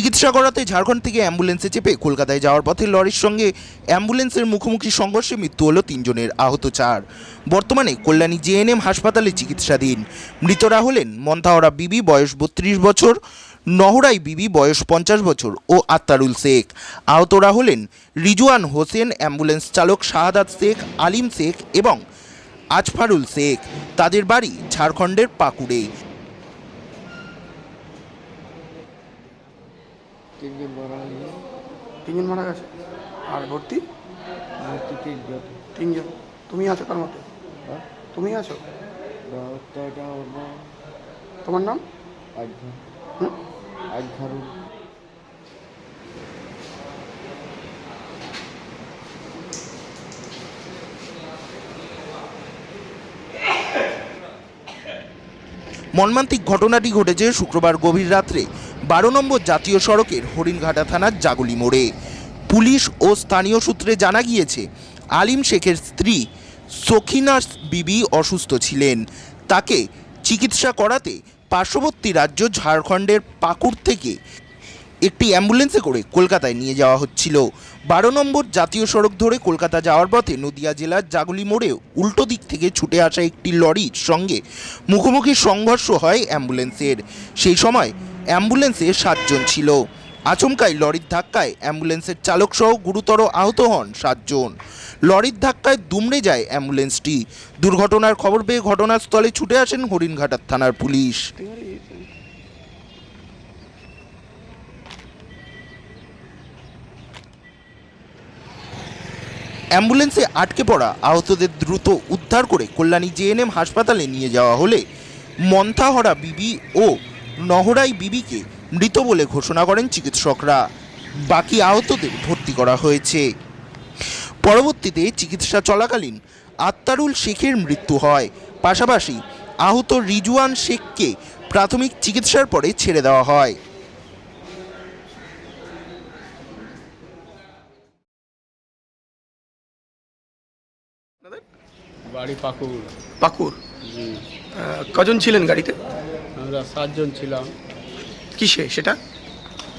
চিকিৎসা করাতে ঝাড়খণ্ড থেকে অ্যাম্বুলেন্সে চেপে কলকাতায় যাওয়ার পথে লরির সঙ্গে অ্যাম্বুলেন্সের মুখোমুখি সংঘর্ষে মৃত্যু হলো তিনজনের আহত চার। বর্তমানে কল্যাণী জেএনএম হাসপাতালে চিকিৎসাধীন। মৃতরা হলেন মন্থাওড়া বিবি, বয়স বত্রিশ বছর, নহরাই বিবি, বয়স পঞ্চাশ বছর ও আত্মারুল শেখ। আহতরা হলেন রিজওয়ান হোসেন, অ্যাম্বুলেন্স চালক শাহাদাত শেখ, আলিম শেখ এবং আজফারুল শেখ। তাদের বাড়ি ঝাড়খণ্ডের পাকুড়ে। তিনজন মারা গেছে। তিনজন মারা গেছে? আর ভর্তি? ভর্তি তিনজন। তিনজন। তুমি আছো তার মধ্যে? হ্যাঁ। তুমি আছো? তোমার নাম? আজ্ঞা হুম? মর্মান্তিক ঘটনাটি ঘটেছে শুক্রবার গভীর রাত্রে বারো নম্বর জাতীয় সড়কের হরিণঘাটা থানার জাগুলি মোড়ে। পুলিশ ও স্থানীয় সূত্রে জানা গিয়েছে, আলিম শেখের স্ত্রী সখিনা বিবি অসুস্থ ছিলেন। তাকে চিকিৎসা করাতে পার্শ্ববর্তী রাজ্য ঝাড়খণ্ডের পাকুড় থেকে একটি অ্যাম্বুলেন্সে করে কলকাতায় নিয়ে যাওয়া হচ্ছিল। বারো নম্বর জাতীয় সড়ক ধরে কলকাতা যাওয়ার পথে নদিয়া জেলার জাগুলি মোড়ে উল্টো দিক থেকে ছুটে আসা একটি লরির সঙ্গে মুখোমুখি সংঘর্ষ হয় অ্যাম্বুলেন্সের। সেই সময় অ্যাম্বুলেন্সে সাতজন ছিল। আচমকাই লরির ধাক্কায় অ্যাম্বুলেন্সের চালক সহ গুরুতর আহত হন সাতজন। লরির ধাক্কায় দুমড়ে যায় অ্যাম্বুলেন্সটি। দুর্ঘটনার খবর পেয়ে ঘটনাস্থলে ছুটে আসেন হরিণঘাটার থানার পুলিশ। অ্যাম্বুলেন্সে আটকে পড়া আহতদের দ্রুত উদ্ধার করে কল্যাণী জেএনএম হাসপাতালে নিয়ে যাওয়া হলে মন্থাহরা বিবি ও নহরাই বিবিকে মৃত বলে ঘোষণা করেন চিকিৎসকরা। বাকি আহতদের ভর্তি করা হয়েছে। পরবর্তীতে চিকিৎসা চলাকালীন আত্মারুল শেখের মৃত্যু হয়। পাশাপাশি আহত রিজওয়ান শেখকে প্রাথমিক চিকিৎসার পরে ছেড়ে দেওয়া হয়। বাড়ি পাকুর জি। কজন ছিলেন গাড়িতে? আমরা সাতজন ছিলাম। কিসে? সেটা?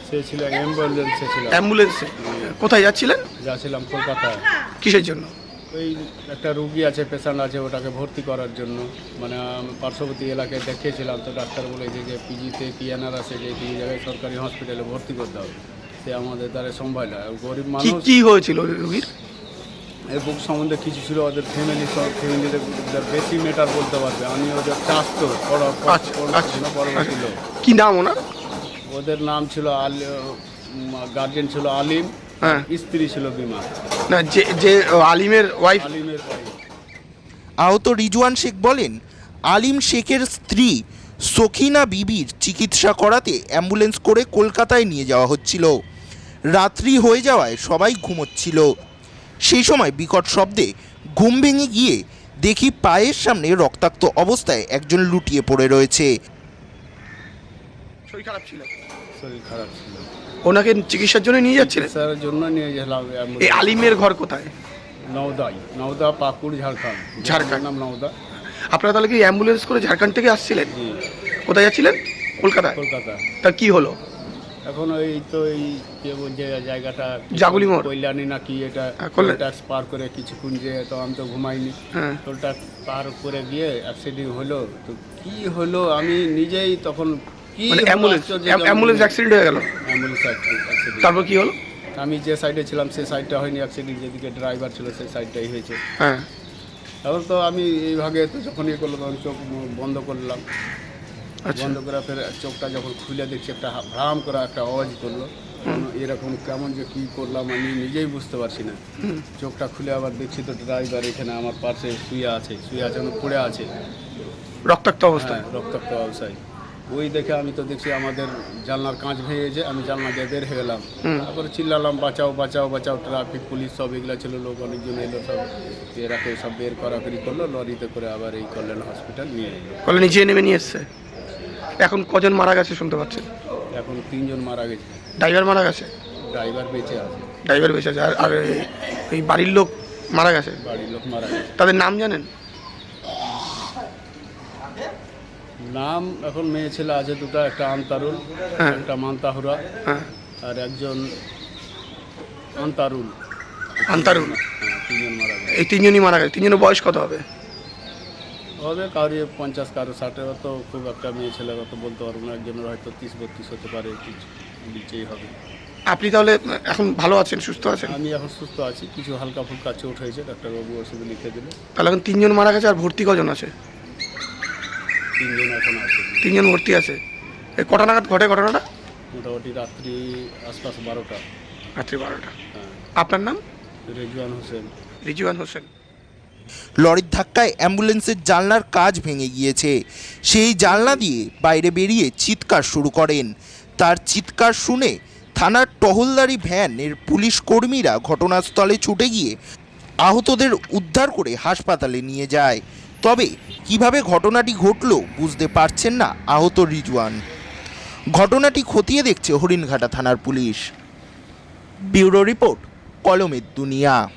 সে ছিল অ্যাম্বুলেন্সে ছিল। অ্যাম্বুলেন্সে? কোথায় যাচ্ছিলেন? যাচ্ছিলাম কলকাতায়। কিসের জন্য? ওই একটা রুগী আছে পেশেন্ট আছে ওটাকে ভর্তি করার জন্য। মানে পার্শ্ববর্তী এলাকায় দেখিয়েছিলাম তো ডাক্তার বলেছে যে পিজিতে পিএনআর আছে যে এই জায়গায় সরকারি হসপিটালে ভর্তি করতে হবে। সে আমাদের দ্বারা সম্ভব না গরিব মানুষ কি হয়েছিল ওই রোগীর? এই বুক সম্বন্ধে কিছু ছিল ওদের ফ্যামিলি সব ফ্যামিলিদের বেশি মেটার বলতে পারবে। আমি ওদের চাষ তো বড় আচ্ছা, বড় আচ্ছা, ছিল, কি নাম ওনার? ওদের নাম ছিল আলি গার্জেন ছিল আলিম। হ্যাঁ। স্ত্রী ছিল বিমা। না যে যে আলিমের ওয়াইফ আলিমের আহত রিজওয়ান শেখ বলেন আলিম শেখের স্ত্রী সখিনা বিবির চিকিৎসা করাতে অ্যাম্বুলেন্স করে কলকাতায় নিয়ে যাওয়া হচ্ছিল। রাত্রি হয়ে যাওয়ায় সবাই ঘুমোচ্ছিল। সেই সময় বিকট শব্দে ঘুম ভেঙে গিয়ে দেখি পায়ের সামনে রক্তাক্ত অবস্থায় একজন লুটিয়ে পড়ে রয়েছে। শরীর খারাপ ছিল? শরীর খারাপ ছিল। ওনাকে চিকিৎসার জন্য নিয়ে যাচ্ছিলেন? চিকিৎসার জন্য নিয়ে গেলাম এই আলিমের ঘর কোথায়? নওদাই নওদা পাকুড় ঝাড়খণ্ড। ঝাড়খণ্ড। নাম নওদা। আপনারা তাহলে কি অ্যাম্বুলেন্স করে ঝাড়খণ্ড থেকে আসছিলেন? কোথায় যাচ্ছিলেন? কলকাতায়? কলকাতা তা কি হলো? এখন ওই তো এই যে জায়গাটা জাগুলি মোড়। কল্যাণী না কি এটা হ্যাঁ, ট্যাক্স পার করে কিছুক্ষণ যে তো আমি তো ঘুমাইনি। টোল ট্যাক্স পার করে গিয়ে অ্যাক্সিডেন্ট হলো। তো কি হলো? আমি নিজেই তখন কি অ্যাম্বুলেন্স অ্যাম্বুলেন্স অ্যাক্সিডেন্ট হয়ে গেল? অ্যাম্বুলেন্স অ্যাক্সিডেন্ট তারপর কি হলো? আমি যে সাইডে ছিলাম সেই সাইডটা হয়নি অ্যাক্সিডেন্ট যেদিকে ড্রাইভার ছিল সেই সাইডটাই হয়েছে। হ্যাঁ। তারপর তো আমি এইভাবে তো যখন ইয়ে করলাম তখন চোখ বন্ধ করলাম। বন্ধ করে ফের চোখটা যখন খুলে দেখছি একটা ভ্রাম করা একটা আওয়াজ করল। এরকম কেমন যে কী করলাম আমি নিজেই বুঝতে পারছি না। চোখটা খুলে আবার দেখছি তো ড্রাইভার এখানে আমার পাশে শুয়ে আছে শুয়ে আছে মানে পড়ে আছে। রক্তাক্ত অবস্থা হ্যাঁ রক্তাক্ত অবস্থায়। ওই দেখে আমি তো দেখছি আমাদের জানলার কাঁচ ভেঙেছে আমি জানলা দিয়ে বের হয়ে গেলাম। তারপরে চিল্লালাম বাঁচাও বাঁচাও বাঁচাও ট্রাফিক পুলিশ সব এগুলো ছিল লোক অনেকজন এলো সব এরাকে সব বের করাকরি করল লরিতে করে আবার এই কল্যাণ হসপিটাল নিয়ে এলো। কলে নিচে নেমে নিয়ে এসছে? এখন কজন মারা গেছে শুনতে পাচ্ছেন? এখন তিনজন মারা গেছে। ড্রাইভার মারা গেছে? ড্রাইভার বেঁচে আছে। ড্রাইভার বেঁচে আছে। আর আর এই- বাড়ির লোক মারা গেছে? বাড়ির লোক মারা গেছে। তাদের নাম জানেন? নাম এখন মেয়ে ছেলে আছে দুটো একটা আন্তারুল হ্যাঁ। একটা মান্তাহুরা হ্যাঁ। আর একজন আন্তারুল। আন্তারুল? হ্যাঁ, তিনজন মারা গেছে। এই তিনজনই মারা গেছে। তিনজনের বয়স কত হবে? হবে কারও পঞ্চাশ কারও ষাটের তো খুব একটা মেয়ে ছেলের অত বলতে পারব না একজনের হয়তো তিরিশ বত্রিশ হতে পারে কিছু নিচেই হবে। আপনি তাহলে এখন ভালো আছেন সুস্থ আছেন? আমি এখন সুস্থ আছি কিছু হালকা ফুলকা চোট হয়েছে ডাক্তারবাবু ওষুধ লিখে দিলে। তাহলে এখন তিনজন মারা গেছে আর ভর্তি কজন আছে? তিনজন এখন আছে। তিনজন ভর্তি আছে। এই কটা নাগাদ ঘটে ঘটনাটা? মোটামুটি রাত্রি আশপাশ বারোটা। রাত্রি বারোটা। হ্যাঁ। আপনার নাম? রেজওয়ান হোসেন। রিজওয়ান হোসেন। লরির ধাক্কায় অ্যাম্বুলেন্সের জানলার কাজ ভেঙে গিয়েছে। সেই জানলা দিয়ে বাইরে বেরিয়ে চিৎকার শুরু করেন। তার চিৎকার শুনে থানার টহলদারি ভ্যানের পুলিশ কর্মীরা ঘটনাস্থলে ছুটে গিয়ে আহতদের উদ্ধার করে হাসপাতালে নিয়ে যায়। তবে কীভাবে ঘটনাটি ঘটল বুঝতে পারছেন না আহত রিজওয়ান। ঘটনাটি খতিয়ে দেখছে হরিণঘাটা থানার পুলিশ। ব্যুরো রিপোর্ট, কলমের দুনিয়া।